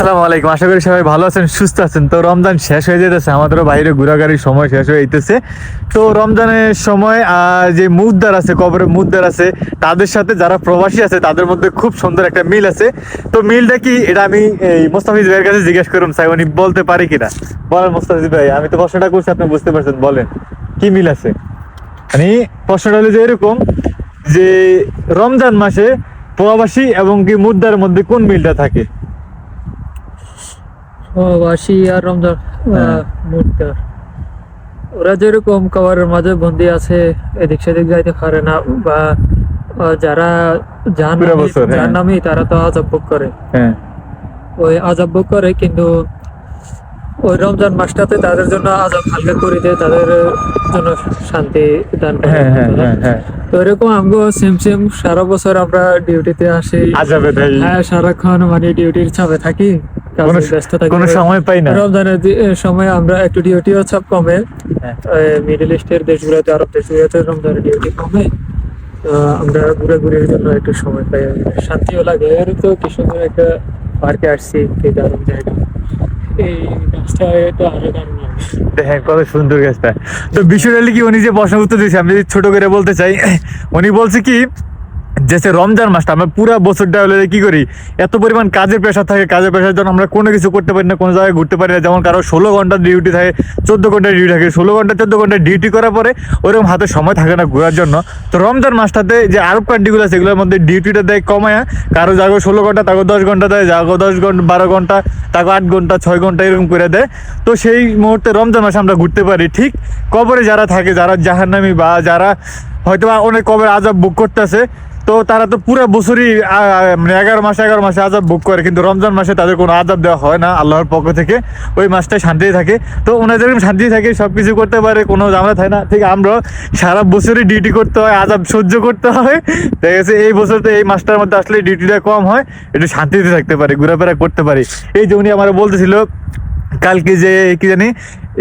আসসালামু আলাইকুম। আশা করি সবাই ভালো আছেন, সুস্থ আছেন। তো রমজান শেষ হয়ে যেতেছে আমাদেরও বাইরে ঘোরাঘুরির সময় শেষ হয়ে যেতেছে তো রমজানের সময় যে মুদ্দার আছে কবরে মুদ্দার আছে, তাদের সাথে যারা প্রবাসী আছে, তাদের মধ্যে খুব সুন্দর একটা মিল আছে। তো মিলটা কি? এটা আমি, এই মোস্তাফিজ ভাইয়ের কাছে জিজ্ঞেস করুন চাই উনি বলতে পারি কিনা? বলেন মোস্তাফিজ ভাই, আমি তো প্রশ্নটা করছি, আপনি বুঝতে পারছেন, বলেন। কি মিল আছে? মানে প্রশ্নটা হলো যে এরকম, যে রমজান মাসে প্রবাসী এবং কি মুদ্রার মধ্যে কোন মিলটা থাকে? প্রবাসী আর রমজান। মুহূর্তে। ওরা যেরকম মাঝে বন্দি আছে এদিক সেদিক যাইতে পারে না বা যারা বছর, হ্যাঁ। তারা তো আজাব ভোগ করে। হ্যাঁ। ওই আজাব ভোগ করে কিন্তু ওই রমজান মাসটাতে তাদের জন্য আজাব হালকা করে দেয় তাদের জন্য শান্তি দান করে। হ্যাঁ তো এরকম আমগো সেম সেম সারা বছর আমরা ডিউটিতে আসি। হ্যাঁ সারাক্ষণ মানে ডিউটির চাপে থাকি। কাজে ব্যস্ত থাকি কোনো সময় পাই না। রমজানের সময় আমরা একটু ডিউটিও চাপ কমে। হ্যাঁ। মিডল ইস্টের দেশগুলোতে আরব দেশগুলোতে রমজানের ডিউটি কমে। আমরা জন্য একটু সময় পাই। শান্তিও লাগে। এর তো কি সুন্দর একটা পার্কে আসছি কি দারুণ জায়গা। এই আরও দারুণ লাগে। দেখেন কত সুন্দর গাছটা। তো বিষয়টা কি উনি যে প্রশ্ন উত্তর দিয়েছে আমি ছোট করে বলতে চাই উনি বলছে কি যে রমজান মাসটা, আমরা পুরো বছরটা হলে কি করি? এত পরিমাণ কাজের প্রেশার থাকে, কাজের প্রেশার জন্য আমরা কোনো কিছু করতে পারি না, কোনো জায়গায় ঘুরতে পারি না। যেমন কারও ষোলো ঘণ্টা ডিউটি থাকে, চোদ্দ ঘণ্টা ডিউটি থাকে। ষোলো ঘণ্টা, চোদ্দ ঘণ্টা ডিউটি করার পরে ওরকম হাতে সময় থাকে না ঘোরার জন্য। তো রমজান মাসটাতে যে আরব কান্ট্রিগুলো আছে, এগুলোর মধ্যে ডিউটিটা দেয় কমায়। কারও জাগো ষোলো ঘণ্টা তাকে দশ ঘণ্টা দেয়, জাগো দশ ঘণ্টা বারো ঘণ্টা তাকে আট ঘণ্টা, ছয় ঘণ্টা এরকম করে দেয়। তো সেই মুহূর্তে রমজান মাসে আমরা ঘুরতে পারি। ঠিক কবরে যারা থাকে, যারা জাহান্নামী বা যারা হয়তো অনেক কবর আজাব বুক করতেছে তো তারা তো পুরো বছরই মানে এগারো মাসে এগারো মাসে আজাব বুক করে, কিন্তু রমজান মাসে তাদের কোনো আজাব দেওয়া হয় না, আল্লাহর পক্ষ থেকে। ওই মাসটায় শান্তিতে থাকে। তো ওনাদের শান্তি থাকে সব কিছু করতে পারে, কোনো ঝামেলা থাকে না। ঠিক আমরা সারা বছরই ডিউটি করতে হয়, আজাব সহ্য করতে হয়। ঠিক আছে এই বছর তো এই মাসটার মধ্যে আসলে ডিউটিটা কম হয়, একটু শান্তিতে থাকতে পারি, ঘোরাফেরা করতে পারি। এই যে উনি আমার বলতেছিল, কালকে যে, কি জানি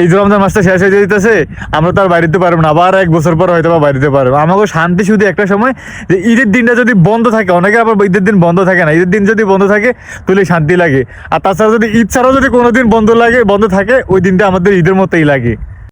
এই যে রমজান মাসটা শেষ হয়ে যেতেছে আমরা তো আর বাড়ি দিতে পারব না, আবার এক বছর পর হয়তো বা বাড়িতে পারব। আমাকে শান্তি শুধু একটা সময় যে ঈদের দিনটা যদি বন্ধ থাকে, অনেকে আবার ঈদের দিন বন্ধ থাকে না, ঈদের দিন যদি বন্ধ থাকে, তাহলে শান্তি লাগে। আর তাছাড়া যদি ঈদ ছাড়াও যদি কোনো দিন বন্ধ লাগে, বন্ধ থাকে, ওই দিনটা আমাদের ঈদের মতোই লাগে।